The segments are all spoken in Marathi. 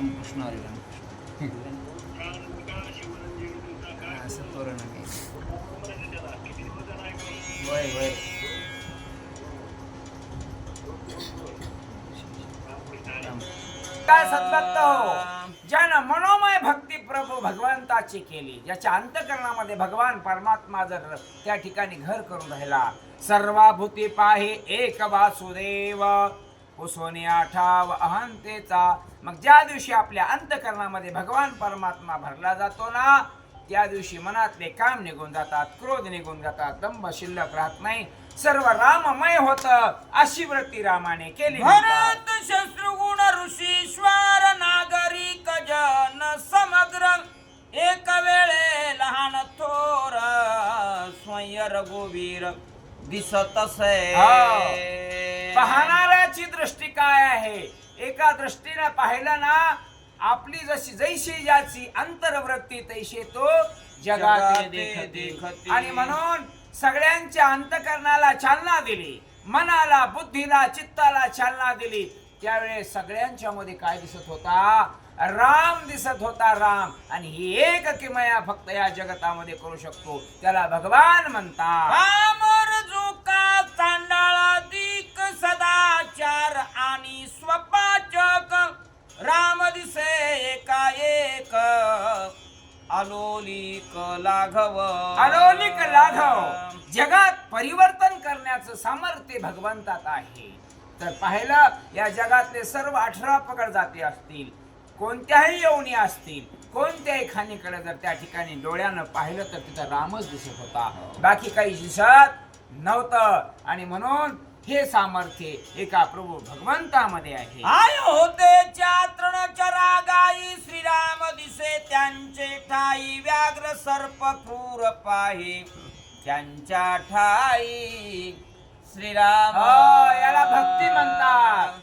रामकृष्ण हरी रामकृष्ण. असं तोरण वय वय. काय सद्भक्त हो? ज्यानं मनोमय भक्ती प्रभू भगवंताची केली ज्याच्या अंतकरणामध्ये भगवान परमात्मा जर त्या ठिकाणी घर करून राहिला सर्वाभूती पाहे एक वासुदेव. उसोने आठाव अहंतेचा. मग ज्या दिवशी आपल्या अंतकरणामध्ये भगवान परमात्मा भरला जातो ना त्या दिवशी मनातले काम निघून जातात क्रोध निघून जातात दंभ शिल्लक राहत नाही. सर्व राममय होत अशी वृत्ती रामाने केली. भरत शत्रुगुण ऋषीश्वर नागरिक जन समग्र. एक वेळे लहान थोर स्वयं रघुवीर दिसत असे. पाहणाऱ्याची दृष्टी काय आहे? एका दृष्टीने पाहिलं ना आपली जशी जैशी ज्याची अंतर्वृत्ती तैशी तो जगात. आणि म्हणून सगळ्यांच्या अंतकरणाला चालना दिली. मनाला बुद्धीला चित्ताला चालना दिली. त्यावेळेस सगळ्यांच्या मध्ये काय दिसत होता? राम दिसत होता राम. आणि ही एक किमया फक्त या जगतामध्ये करू शकतो. त्याला भगवान म्हणतात. पामर जोका चांडाळाधिक सदाचार आणि स्वपाचक. राम दिसे एकाएक. अलोलिक लाघव. अलौकिक लाघव. जगात परिवर्तन करण्याचं सामर्थ्य भगवंतात आहे. तर पाहिलं या जगातले सर्व अठरा पकड जाती असतील. कोणत्याही यवनी असतील कोणत्याही खाणीकडे जर त्या ठिकाणी डोळ्यानं पाहिलं तर तिथं रामच दिसत होता. बाकी काही दिसत नव्हतं. आणि म्हणून हे सामर्थ्य एका प्रभू भगवंतामध्ये आहे. आय होते तृण चरागाई श्रीराम दिसे त्यांचे ठाई व्याघ्र सर्प क्रूर पाहे. त्यांच्या ठाई श्रीराम. हो, याला भक्ती म्हणतात.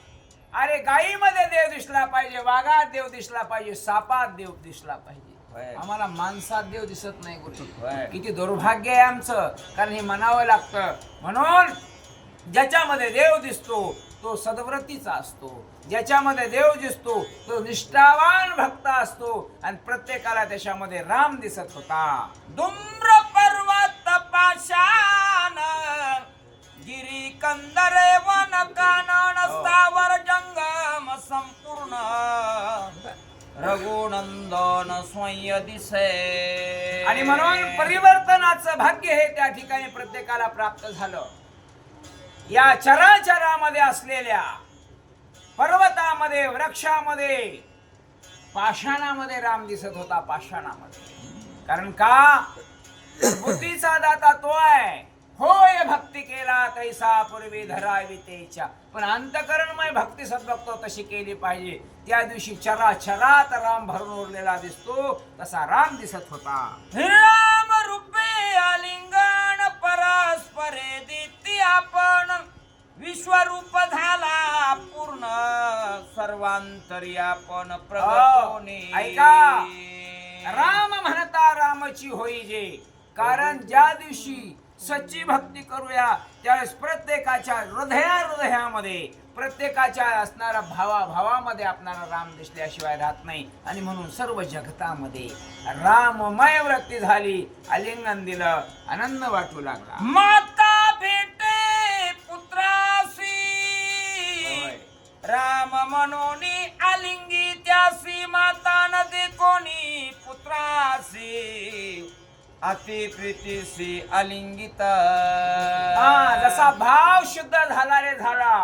अरे गाईमध्ये देव दिसला पाहिजे वाघात देव दिसला पाहिजे सापात देव दिसला पाहिजे. आम्हाला माणसात देव दिसत नाही होय. किती दुर्भाग्य आहे आमचं कारण हे म्हणावं लागतं. म्हणून ज्याच्यामध्ये देव दिसतो तो सद्वृत्तीचा असतो. ज्याच्यामध्ये देव दिसतो तो निष्ठावान भक्त असतो. आणि प्रत्येकाला त्याच्यामध्ये राम दिसत होता. धुम्र पर्वत पाशान गिरी कंदरे वन कानन स्थावर जंगम संपूर्ण। रघुनंदन स्वयं दिसे। आणि म्हणून परिवर्तनाचं भाग्य हे त्या ठिकाणी प्रत्येकाला प्राप्त झालं. या चराचरामध्ये असलेल्या पर्वतामध्ये वृक्षामध्ये पाषाणामध्ये राम दिसत होता पाषाणामध्ये. कारण का? बुद्धीचा दाता तो आहे. होय भक्ती केला तैसा पूर्वी धरावी तेच्या पण अंतकरणमय भक्ती सद्भक्त तशी केली पाहिजे. त्या दिवशी चरा चरात राम भरून उरलेला दिसतो तसा राम दिसत होता. राम रूपे आलिंगन परस्परे दिती आपण. विश्वरूप झाला पूर्ण सर्वांतरी आपण हो, ऐका. राम म्हणता रामची होई जे. कारण ज्या दिवशी सच्ची भक्ती करूया. त्यावेळेस प्रत्येकाच्या हृदया हृदयामध्ये प्रत्येकाच्या असणारा भावा भावामध्ये आपणाला राम दिसल्याशिवाय राहत नाही. आणि म्हणून सर्व जगतामध्ये राममय वृत्ती झाली. आलिंगन दिलं आनंद वाटू लागला. मात अति प्रीतीसी अलिंगित. हा जसा भाव शुद्ध झाला रे झाला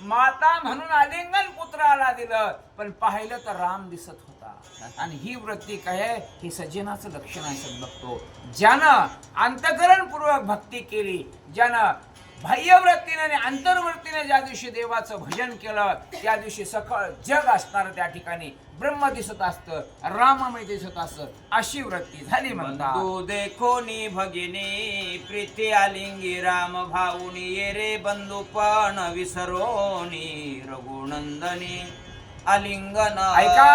माता म्हणून आलिंगन पुत्राला दिलं पण पाहिलं तर राम दिसत होता. आणि ही वृत्ती काय आहे हे सज्जनाचं लक्षण आहे असं बघतो ज्यानं अंतकरणपूर्वक भक्ती केली ज्यानं बाह्यवृत्तीने आणि अंतर्वृत्तीने ज्या दिवशी देवाचं भजन केलं त्या दिवशी सखळ जग असणार त्या ठिकाणी. ब्रह्म दिसत असतं राममय दिसत असतं अशी वृत्ती झाली म्हणतात. बंधू देखोनी भगिनी प्रीती आलिंगी राम भाऊनी ये रे बंधू पण विसरोनी रघुनंदनी आलिंगन. ऐका.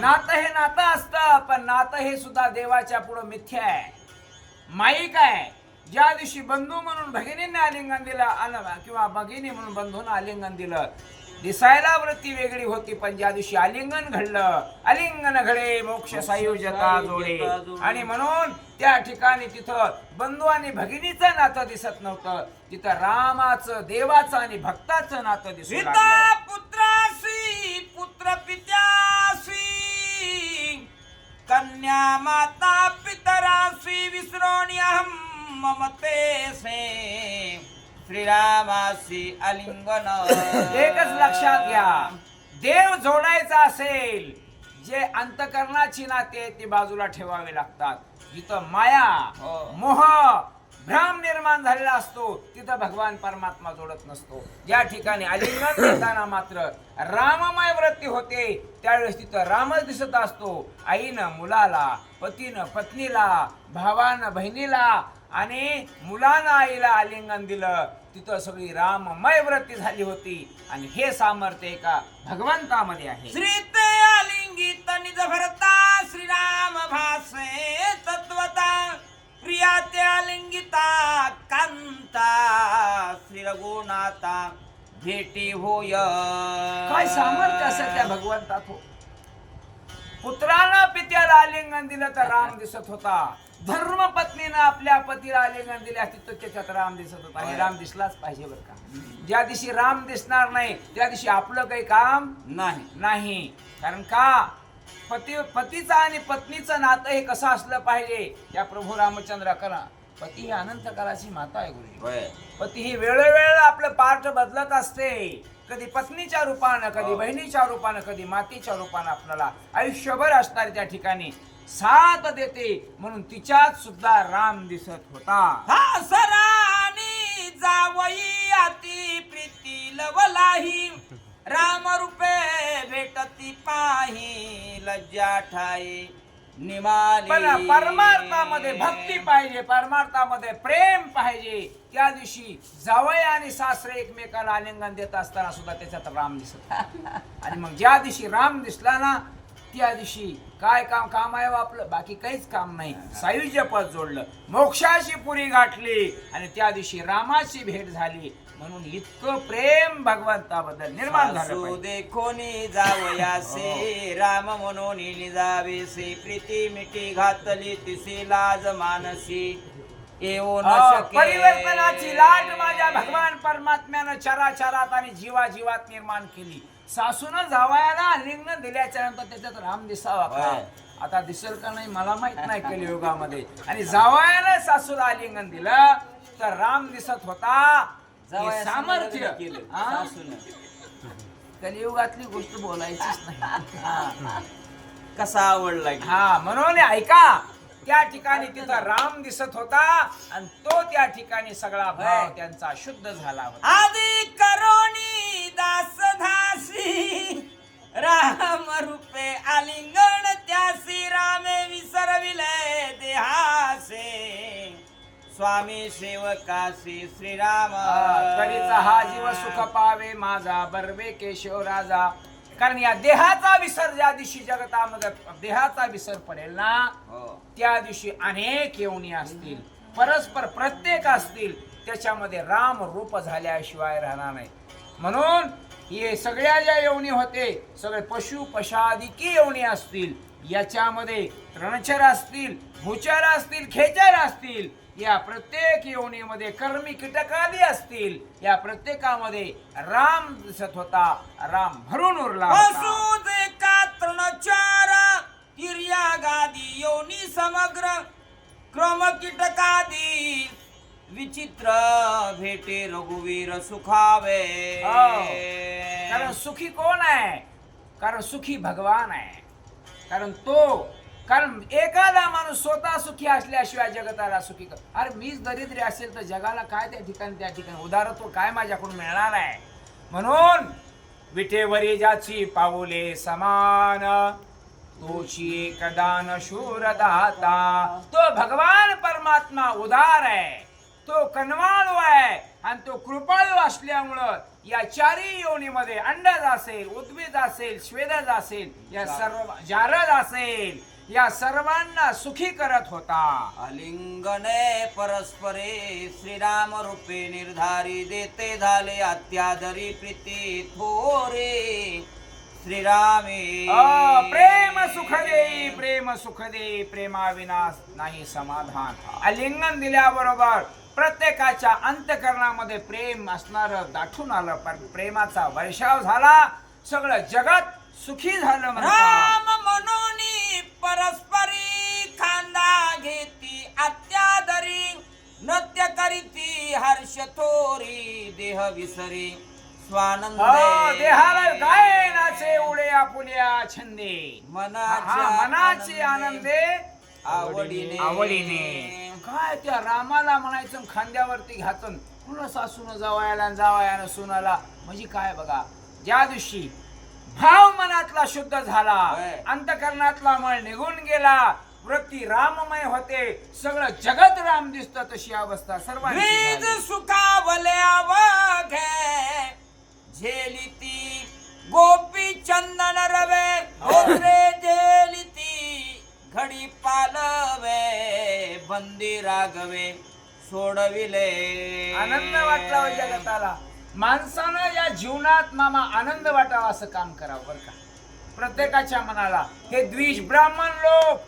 नातं हे नातं असतं पण नातं हे सुद्धा देवाच्या पुढं मिथ्या आहे. माईक आहे. ज्या दिवशी बंधू म्हणून भगिनींना आलिंगन दिलं किंवा भगिनी म्हणून बंधूंना आलिंगन दिलं दिसायला वृत्ती वेगळी होती पण ज्या दिवशी आलिंगन घडलं आलिंगन घडे मोक्ष सायुजता जोडे. आणि म्हणून त्या ठिकाणी तिथं बंधू आणि भगिनीचं नातं दिसत नव्हतं. तिथं रामाचं देवाचं आणि भक्ताचं नातं दिसत पिता पुत्रासी पुत्र पित्यासी कन्या माता पितरासी विसरोणी अहम ममते से श्रीरामासी आलिंगन एकच लक्षात घ्या. देव जोडायचा असेल जे अंतकरणाची नाते ती बाजूला ठेवावे लागतात. जिथं माया हो. मोह भ्रम निर्माण झालेला असतो तिथं भगवान परमात्मा जोडत नसतो. ज्या ठिकाणी आलिंगन देताना मात्र राममय वृत्ती होते त्यावेळेस तिथं रामच दिसत असतो. आईनं मुलाला पतीनं पत्नीला भावानं बहिणीला आणि मुलानं आईला आलिंगन दिलं तिथं सगळी राममय वृत्ती झाली होती. आणि हे सामर्थ्य एका भगवंतामध्ये आहे. श्री ते आलिंगित निज भरता श्रीराम भासे तत्वता प्रिया ते आलिंगिता कांता श्री रघुनाथा भेटी होय. काय सामर्थ्य असं त्या भगवंतात हो पुत्रानं पित्याला आलिंगन दिलं तर राम दिसत होता. धर्म पत्नीनं आपल्या पतीला आलिंगन दिल्या तिथं त्याच्यात राम दिसत होता. आणि राम दिसलाच पाहिजे बरं का. ज्या दिवशी राम दिसणार नाही त्या दिवशी आपलं काही काम नाही. नाही. कारण का? पती पतीचं आणि पत्नीचं नातं हे कसं असलं पाहिजे? या प्रभू रामचंद्र करा. पती ही अनंत काळाची माता आहे गुरुजी. पती ही वेळोवेळ आपलं पार्ट बदलत असते. कधी पत्नीच्या रूपानं कधी हो. बहिणीच्या रूपानं कधी मातीच्या रूपानं आपल्याला आयुष्यभर असणारी त्या ठिकाणी साथ देते म्हणून तिच्यात सुद्धा राम दिसत होता. हा सरानी जावई अति प्रीती लवलाही राम रूपे भेटती पाही लज्जा ठाई निमाली परमार्थामध्ये भक्ती पाहिजे परमार्थामध्ये प्रेम पाहिजे. त्या दिवशी जावई आणि सासरे एकमेकाला आलिंगन देत असताना सुद्धा त्याच्यात राम दिसत. आणि मग ज्या दिवशी राम दिसला ना त्या दिवशी काय काम काम आहे हो आपलं? बाकी काहीच काम नाही. सायुज्य पद जोडलं. मोक्षाची पुरी गाठली. आणि त्या दिवशी रामाची भेट झाली. म्हणून इतकं प्रेम भगवंताबद्दल निर्माण झालं. देखोनी जावयासे राम म्हणून निजावेसे प्रीती मिठी घातली तिसी लाज मानसी. येऊ न अ, शके परिवर्तनाची लाट माझ्या भगवान परमात्म्यानं चराचरात आणि जीवा जीवात निर्माण केली सासून जावयाला लिंग दिल्याच्या नंतर त्याच्यात राम दिसावा का होय. आता दिसेल का नाही मला माहीत नाही कलियुगामध्ये आणि जावयाला सासूला आलिंगन दिलं तर राम दिसत होता हे सामर्थ्य केलं हा? कलियुगातली गोष्ट बोलायचीच नाही. कसा आवडला की? हा म्हणून ऐका त्या ठिकाणी तिथं राम दिसत होता आणि तो त्या ठिकाणी सगळा भाव. त्यांचा शुद्ध झाला होता. आदि करोनी दास दासी राम रूपे आलिंगण त्यासी रामे विसरविले देहासे. स्वामी सेवकासी श्रीराम. तरीचा हा जीव सुख पावे माझा बर्वे केशव राजा. कारण या देहाचा विसर ज्या दिवशी जगतामध्ये देहाचा विसर पडेल ना हो. त्या दिवशी अनेक येवणी असतील. परस्पर प्रत्येक असतील. त्याच्यामध्ये राम रूप झाल्याशिवाय राहणार नाही. म्हणून हे सगळ्या ज्या येवणी होते सगळे पशु पशादिकी येवणी असतील याच्यामध्ये तृणचर असतील भूचर असतील खेचर असतील या प्रत्येक योनीमध्ये कर्मी कीटकादी असतील. या प्रत्येकामध्ये राम दिसत होता. राम भरून उरला गादी योनी समग्र क्रम कीटकादी विचित्र भेटे रघुवीर सुखावे. हो. कारण सुखी कोण आहे? कारण सुखी भगवान आहे. कारण तो कारण एखादा माणूस स्वतः सुखी असल्याशिवाय जगताला सुखी कर. अरे मीच दरिद्री असेल तर जगाला काय त्या ठिकाणी त्या ठिकाणी? उदारत्व काय माझ्याकडून मिळणार आहे? म्हणून विठेवरी ज्याची पाऊले समान. तोची एकदान शूर दाता तो भगवान परमात्मा उदार आहे. तो कनवाळू आहे आणि तो कृपाळू असल्यामुळं या चारही योनीमध्ये अंडज असेल उद्भिद असेल स्वेदज असेल या सर्व जारद असेल. या सर्वांना सुखी करत होता. आलिंगने परस्परे श्रीराम रूपे निर्धारी देते झाले अत्यादरी प्रीती थोरे. श्रीरामे. प्रेम सुख देई प्रेम सुख देई प्रेमा विनाश नाही समाधान. आलिंगन दिल्याबरोबर प्रत्येकाच्या अंतकरणामध्ये प्रेम असणार दाठून आलं पण प्रेमाचा वर्षाव झाला. सगळं जगत सुखी झालं. राम मनोनी परस्परी खांदा घेती अत्यादरी. नृत्य करीती हर्ष थोरी देह विसरी. स्वानंद. हो, देहाला गायनाचे उडे आपुल्या छंदे? हा, मनाची आनंदे. आवडीने. आवडीने. काय त्या रामाला म्हणायचं खांद्यावरती घातून पुन्हा सासून जावायला जावायानं सुनाला? म्हणजे काय बघा ज्या दिवशी भाव मनातला शुद्ध झाला. अंतकरणातला मळ निघून गेला. वृत्ती राममय होते. सगळं जगत राम दिसत तशी अवस्था सर्वांची वीज झाली. गोपी चंदन रवे. होत्रे झेलिती घडी पालवे. बंदी रागवे सोडविले. आनंद वाटला हो जगताला. माणसानं या जीवनात मामा आनंद वाटावा असं काम करावं बरं का. प्रत्येकाच्या मनाला. हे द्विज ब्राह्मण लोक.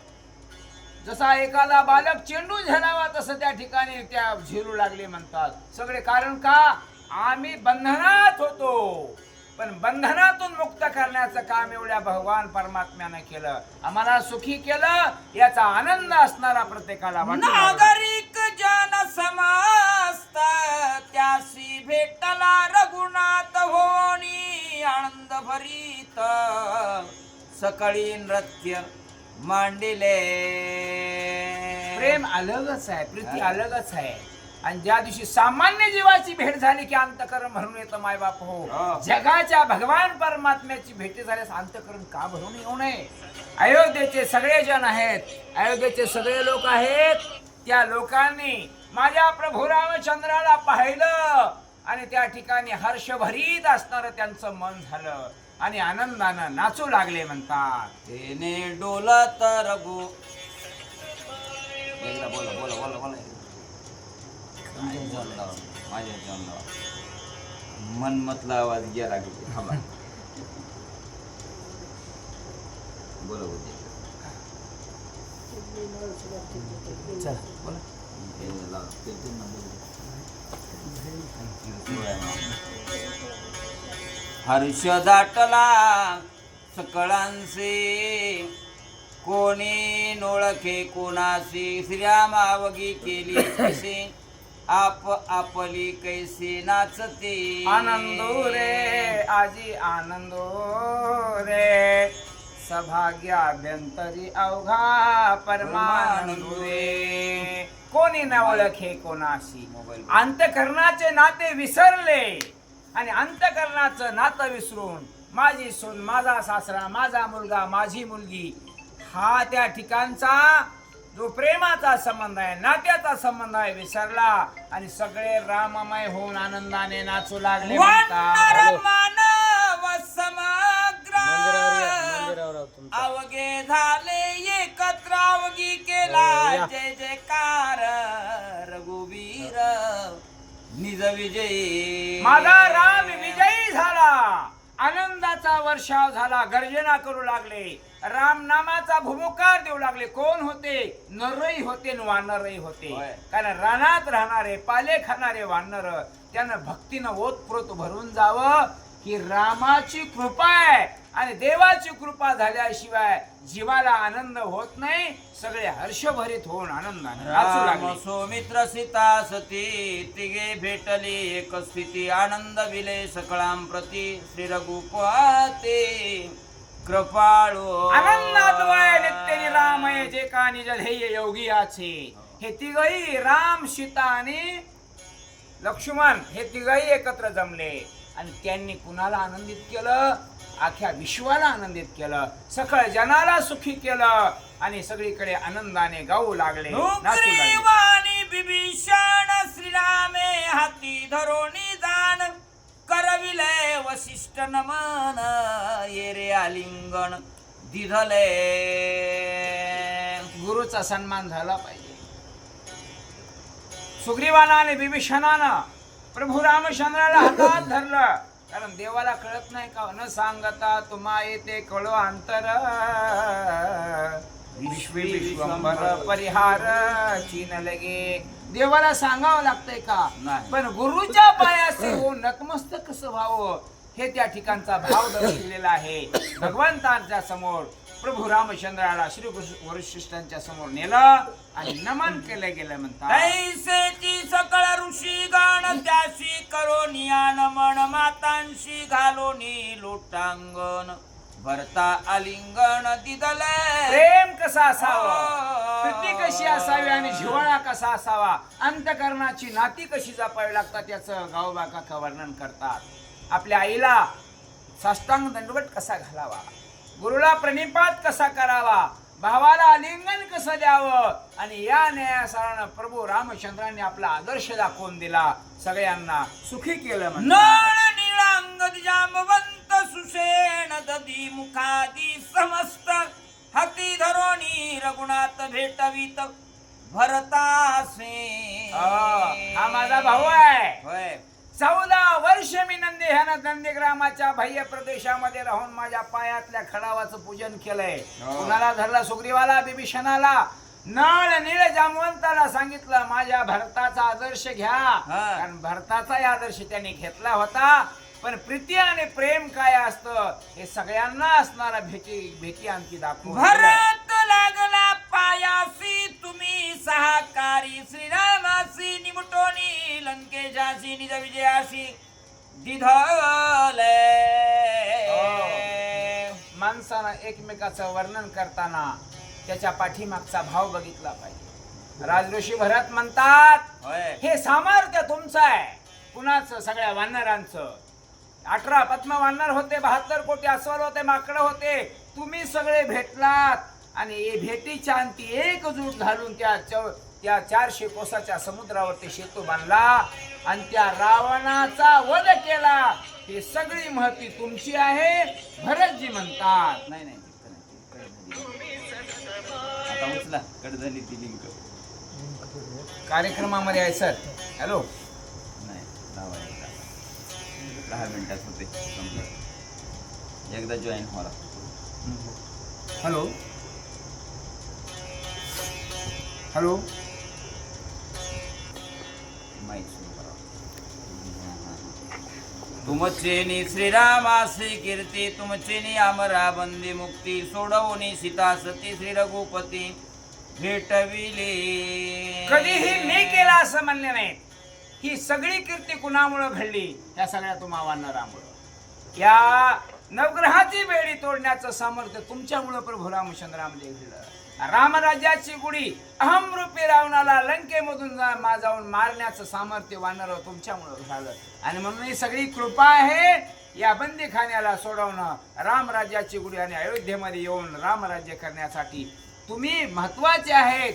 जसा एखादा बालक चेंडू झेलावा तसं त्या ठिकाणी त्या झिरू लागले म्हणतात. सगळे कारण का? आम्ही बंधनात होतो. पण बंधनातून मुक्त करण्याचं काम एवढ्या भगवान परमात्म्यानं केलं. आम्हाला सुखी केलं याचा आनंद असणारा प्रत्येकाला नागरिक जन समास्त त्याशी भेटला रघुनाथ होनी आनंद भरीत. सकाळी नृत्य मांडिले. प्रेम अलगच आहे प्रीती अलगच आहे. आणि ज्या दिवशी सामान्य जीवाची भेट झाली की अंतकरण भरून येतं मायबाप हो. हा. जगाच्या भगवान परमात्म्याची भेटी झाल्यास अंतकरण का भरून येऊ नये? अयोध्येचे सगळे जण आहेत. अयोध्येचे सगळे लोक आहेत. त्या लोकांनी माझ्या प्रभू रामचंद्राला पाहिलं. आणि त्या ठिकाणी हर्षभरीत असणारं त्यांचं मन झालं आणि आनंदानं नाचू लागले म्हणतात तेने डोलत रघु एकदा बोला बोला बोला बोला? माझ्या जमलं. मनमतला आवाज गेला की थांबा. बोला बोला. हर्ष दाटला सकळांचे कोणी नोळखे कोणाशी? श्रीरामावगी केली कसे आप आपली कैसे नाचते? आनंदो रे आजी आनंदो रे. सभाग्याभ्यंतरी अवघा परमानंदो रे. कोणी न ओळखे कोणाशी? अंतकरणाचे नाते विसरले. आणि अंतकरणाचं नातं विसरून माझी सून माझा सासरा माझा मुलगा माझी मुलगी हा त्या ठिकाणचा जो प्रेमाचा संबंध आहे नात्याचा संबंध आहे विसरला. आणि सगळे राममय होऊन आनंदाने नाचू लागले अवघे झाले एकत्र अवघी केला. जय जयकार रघुवीर. निज विजयी. माझा राम विजयी झाला. आनंदाचा वर्षाव झाला. गर्जना करू लागले. राम नामाचा भूमुकार देऊ लागले. कोण होते? नरही होते वानरही होते. कारण रानात राहणारे पाले खाणारे वानर त्यानं भक्तीनं ओतप्रोत भरून जावं. ही रामाची कृपा आहे आणि देवाची कृपा झाल्याशिवाय जीवाला आनंद होत नाही सगळे हर्षभरीत होऊन आनंदाने लागले. सौमित्र सीता सती तिघे भेटली एक स्थिती आनंद विले सकळां प्रती श्री रघुपते कृपाळू. आनंदाद्वय नित्य रामय जे का निज ध्येय योगी आचे. हे तिघही राम सीता आणि लक्ष्मण हे तिघही एकत्र जमले. आणि त्यांनी कुणाला आनंदित केलं? अख्ख्या विश्वाला आनंदित केलं. सकळ जनाला सुखी केलं. आणि सगळीकडे आनंदाने गाऊ लागले. बिभीषण श्रीरामे हाती धरोणी जाण करविले वशिष्ठ नमन ये रे आलिंगन दिधले. गुरुचा सन्मान झाला पाहिजे. सुग्रीवानं आणि बिभीषणानं प्रभू रामचंद्राला हातात धरलं. कारण देवाला कळत नाही का? न सांगता तुम्हा येते कळो अंतर. विश्वी विश्वंभर परिहार चीन लगे. देवाला सांगावं लागतंय का. पण गुरुच्या पायाचे हो नतमस्तक कसं व्हावं? हे त्या ठिकाणचा भाव दर्शविलेला आहे. भगवंतांच्या समोर प्रभू रामचंद्राला श्री वरिष्ठांच्या समोर नेलं आणि नमन केलं गेलं म्हणतात सकळ ऋषी गण त्याशी करो नियान मन मातांशी घालो नी लोटांगण. भरता आलिंगन दिदले. प्रेम कसा असावं? कृती कशी असावी आणि जिव्हाळा कसा असावा? अंतकरणाची नाती कशी जपावी लागतात याचं गावबा काका वर्णन करतात. आपल्या आईला साष्टांग दंडवट कसा घालावा? गुरुला प्रणिपात कसा करावा? भावाला आलिंगन कसं द्यावं? आणि या न्यायासारानं प्रभू रामचंद्रांनी आपला आदर्श दाखवून दिला. सगळ्यांना सुखी केलं जांबवंत सुषेण दधी मुखादी समस्त. हाती धरोणी रघुनाथ भेटवीत. भरतासे. हा, हा माझा भाऊ आहे. होय. चौदा वर्ष मी नंदी ह्यानं नंदीग्रामाच्या बाह्य प्रदेशामध्ये राहून माझ्या पायातल्या खडावाचं पूजन केलंय हो. कुणाला धरला सुग्रीवाला बिभीषणाला नळ निळ जामवंताला सांगितलं माझ्या भरताचा आदर्श घ्या कारण भरताचाही आदर्श त्यांनी घेतला होता पण प्रीती आणि प्रेम काय असतं हे सगळ्यांना असणारा भेटी भेटी आणखी दिलंय. भरत लागला पायासी तुम्ही सहाकारी श्रीरामासी निमटोनी लंकेशासी निज विजयासी दिधले माणसानं एकमेकाचं वर्णन करताना त्याच्या पाठीमागचा भाव बघितला पाहिजे. राजऋषी भरत म्हणतात हे सामर्थ्य तुमचं आहे. कुणाचं? सगळ्या वानरांचं. अठरा पद्म वानर होते बहात्तर कोटी अस्वल होते माकडं होते. तुम्ही सगळे भेटलात. आणि भेटी भेटीच्या अंती एकजूट घालून त्या चौ त्या चारशे कोसाच्या समुद्रावरती शेतो बांधला आणि त्या रावणाचा वध केला. ही सगळी महती तुमची आहे भरतजी म्हणतात. नाही नाही तिथं नाही, आता उचला कट ती लिंक. कार्यक्रमामध्ये आहे सर. हॅलो? नाही दहा दहा मिनिटात होते एकदा जॉईन व्हा हॅलो? हॅलो. तुमचेनी श्रीरामासी कीर्ती तुमचेनी अमरा बंदी मुक्ती सोडवणी सीता सती श्री रघुपती भेटविले. कधीही मी केला असं म्हणले नाही. ही सगळी कीर्ती कुणामुळं घडली? या सगळ्या तुम्हा वानरामुळं या नवग्रहाची बेडी तोडण्याचं सामर्थ्य तुमच्यामुळं प्रभू रामचंद्रामध्ये घडलं रामराज्याची गुढी. अहमरूपी रावणाला लंकेमधून जा- मा- जाऊन मारण्याचं सामर्थ्य वानर हो तुमच्यामुळं झालं. आणि म्हणून ही सगळी कृपा आहे या बंदीखान्याला सोडवणं रामराज्याची गुढी आणि अयोध्येमध्ये येऊन रामराज्य करण्यासाठी तुम्ही महत्त्वाचे आहेत.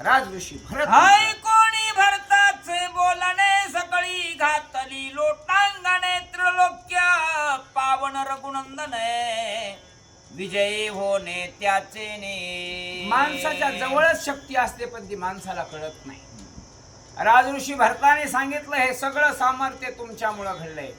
राजऋषी भरत हाय कोणी भरताचे बोलणे सकळी घातली लोटांगणे त्रिलोक्य पावन रघुनंदने. विजयी होणे त्याचे ने माणसाच्या जवळच शक्ती असते पण ती माणसाला कळत नाही. राजऋषी भरताने सांगितलं हे सगळं सामर्थ्य तुमच्यामुळं घडलंय.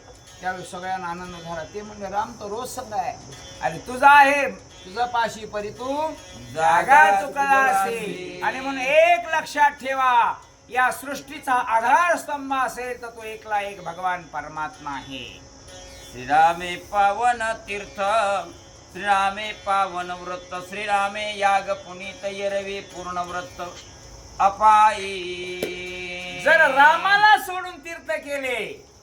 त्यावेळी सगळ्यांना आनंद झाला. ते म्हणजे राम तर रोज सगळं आहे. आणि तुझा आहे. तुझा पाशी परी तू. जागा चुकला असेल आणि म्हणून एक लक्षात ठेवा या सृष्टीचा आधारस्तंभ असेल तर तो एकला एक भगवान परमात्मा आहे. श्रीरामे पावन तीर्थ. श्रीरामे पावन व्रत श्रीरामे याग पुनीत यरवी पूर्ण व्रत अपाई. जर रामाला सोडून तीर्थ केले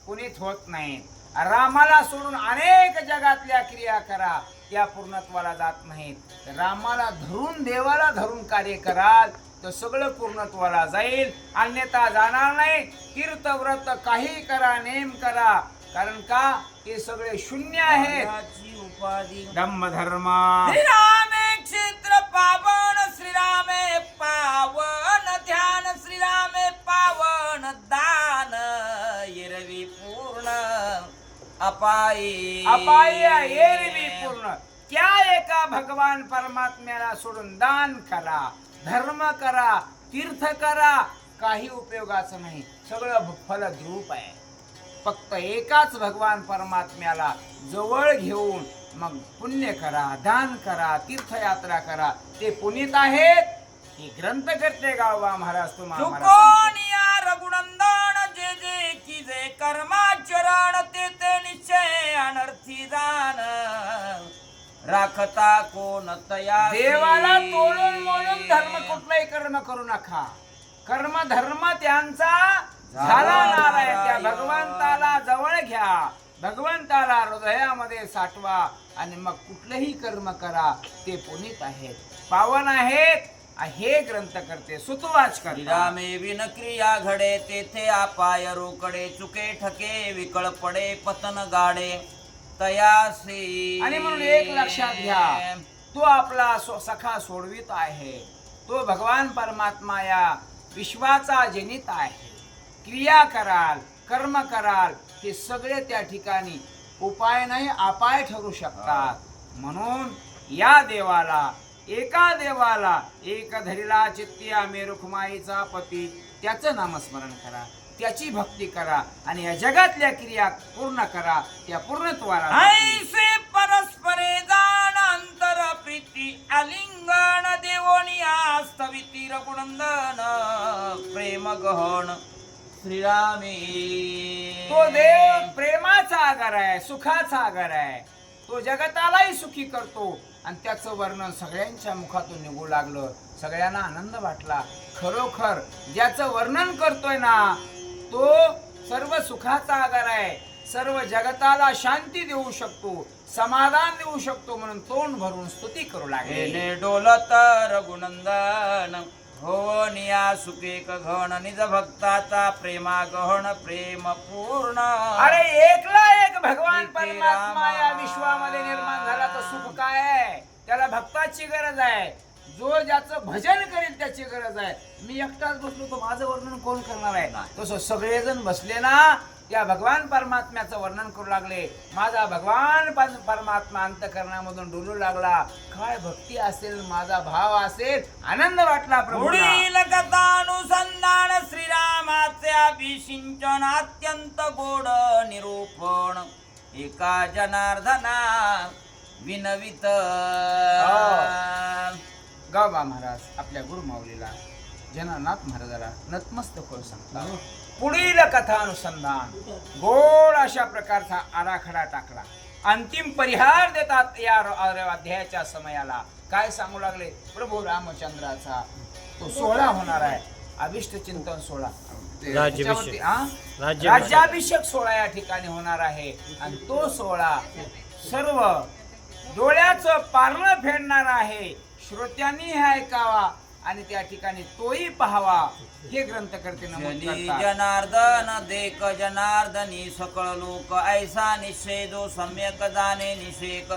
कुणीच होत नाही. रामाला सोडून अनेक जगातल्या क्रिया करा त्या पूर्णत्वाला जात नाहीत. रामाला धरून देवाला धरून कार्य कराल तर सगळं पूर्णत्वाला जाईल. अन्यथा जाणार नाही. तीर्थ व्रत काही करा नेम करा. कारण का? ते सगळे शून्य आहेत. धम्म धर्म श्रीरामे क्षेत्र पावन श्रीरामे पावन ध्यान श्रीरामे पावन दान। एरवी पूर्ण अपाई अपाय एरवी पूर्ण. त्या एका भगवान परमात्म्याला सोडून दान करा धर्म करा तीर्थ करा काही उपयोगाचं नाही. सगळं फलद्रूप आहे. फक्त एकाच भगवान परमात्म्याला जवळ घेऊन मग पुण्य करा दान करा तीर्थयात्रा करा. ते पुनीत आहेत हे ग्रंथ करते गावबा महाराज तुम्हाला रघुनंदन जे जे की जे कर्माचरण ते ते निश्चय अनर्थी जाण. राखता कोण तया देवाला तोडून मोडून धर्म कुठलाही कर्म करू नका. कर्म धर्म त्यांचा झाला नारायण त्या भगवंताला जवळ घ्या. भगवंताला हृदयामध्ये साठवा आणि मग कुठलंही कर्म करा ते पुनीत आहेत. पावन आहेत हे ग्रंथ करते सुतवाच करता श्रीरामे विन क्रिया घडे तेथे अपाय रोकडे चुके ठके विकळ पडे पतन गाडे तयासी. आणि म्हणून एक लक्षात घ्या तो आपला सखा सोडवित आहे. तो भगवान परमात्मा या विश्वाचा जनित आहे. क्रिया कराल कर्म कराल हे सगळे त्या ठिकाणी उपाय नाही अपाय ठरू शकतात. म्हणून या देवाला एका देवाला एक धरिला चित्ती मेरुखमाईचा पती त्याचं नामस्मरण करा त्याची भक्ती करा आणि या जगातल्या क्रिया पूर्ण करा त्या पूर्णत्वाला ऐसे परस्परे जाण अंतर प्रीती आलिंगण देवोनी आस्तविती रघुनंदन प्रेम गहन. श्रीरामे। तो देव प्रेमाचा आगार आहे सुखाचा आगार आहे. तो जगतालाही सुखी करतो. आणि त्याचं वर्णन सगळ्यांच्या मुखातून निघू लागलं. सगळ्यांना आनंद वाटला. खरोखर ज्याचं वर्णन करतोय ना तो सर्व सुखाचा आगार आहे. सर्व जगताला शांती देऊ शकतो समाधान देऊ शकतो म्हणून तोंड भरून स्तुती करू लागले. डोलत रघुनंदन. हो निया सुखे घन निज भक्ताचा प्रेमा गहन प्रेम पूर्ण. अरे एकला एक भगवान परमात्मा या. विश्वामध्ये निर्माण झाला तर सुख काय आहे? त्याला भक्ताची गरज आहे. जो ज्याचं भजन करेल त्याची गरज आहे. मी एकटाच बसलो तर माझं वर्णन कोण करणार आहे? नाही. तसं सगळेजण बसले ना त्या भगवान परमात्म्याचं वर्णन करू लागले. माझा भगवान पर- परमात्मा अंतकरणामधून डोलू लागला. काय भक्ती असेल माझा भाव असेल आनंद वाटला पुढील कथानुसंधान श्रीरामाचे अभिषिंचन अत्यंत गोड निरूपण. एका जनार्दना विनवित. गावबा महाराज आपल्या गुरु माऊलीला जनानाथ महाराजाला नतमस्तक सांगता. पुढील कथा अनुसंधान गोड अशा प्रकारचा आराखडा टाकला. अंतिम परिहार देतात या अध्यायाच्या समयाला. काय सांगू लागले? प्रभू रामचंद्राचा तो सोहळा होणार आहे. अभिष्ट चिंतन सोहळा. राज्याभिषेक. सोहळा या ठिकाणी होणार आहे. आणि तो सोहळा सर्व डोळ्याचं पारणं फेडणार आहे. श्रोत्यांनी हे ऐकावा. आणि त्या ठिकाणी तोही पाहावा हे ग्रंथकर्ते जनार्दन देक जनार्दनी सकळ लोक ऐसा जो सम्यक जाणे निषेक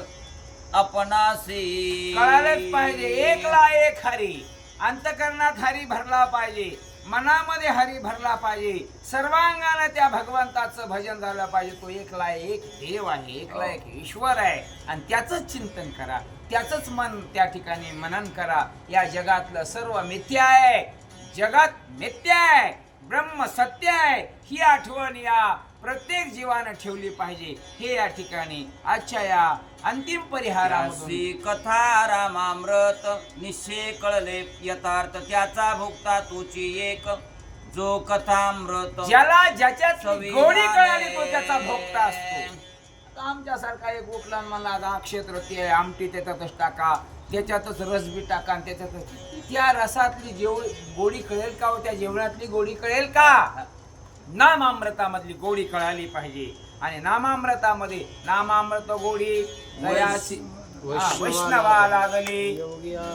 अपनासी. कळालंच पाहिजे एकला एक हरी. अंतकरणात हरी भरला पाहिजे मनामध्ये हरी भरला पाहिजे सर्वांगाने त्या भगवंताचं भजन झालं पाहिजे. तो एकला एक देव आहे एकला एक ईश्वर आहे आणि त्याचंच चिंतन करा. त्याचंच मन त्या ठिकाणी मनन करा. या जगातलं सर्व मिथ्या आहे. जगात मिथ्या आहे. ब्रह्म सत्य आहे. ही आठवण या प्रत्येक जीवानं ठेवली पाहिजे. हे या ठिकाणी आजच्या या अंतिम परिहारामधून त्यासी कथा रामामृत निश्चय कळले यथार्थ त्याचा भोगता तुची एक. जो कथामृत ज्याला. गोडी कळाली तो त्याचा भोगता असतो. आमच्यासारखा एक उठला आणि मला आता क्षेत्र ते आमटी त्याच्यातच टाका त्याच्यातच रस बी टाका आणि त्याच्यातच त्या रसातली जेव गोडी कळेल का हो? त्या जेवणातली गोडी कळेल का? नामामृतामधली गोडी कळाली पाहिजे. आणि नामामृतामध्ये नामामृत गोडी वैष्णवा लागली.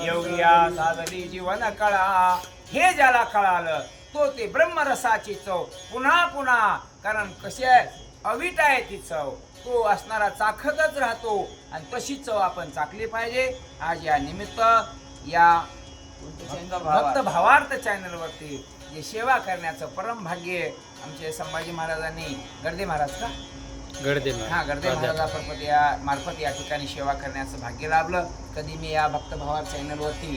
योगिया साधली जीवन कळा. हे ज्याला कळालं तो ते ब्रह्मरसाची चव. पुन्हा पुन्हा कारण कशी आहे? अवीट आहे ती चव. तो असणारा चाखतच राहतो. आणि तशी चव आपण चाकली पाहिजे. आज या निमित्त या भक्त भावार्थ. भक्त भावार्थ चॅनल वरती जे सेवा करण्याचं परम भाग्य आमचे संभाजी महाराजांनी गर्दे महाराज का? गडदे हा गर्दे महाराजाप्रपत या मार्फत या ठिकाणी सेवा करण्याचं भाग्य लाभलं. कधी मी या भक्तभावार चॅनलवरती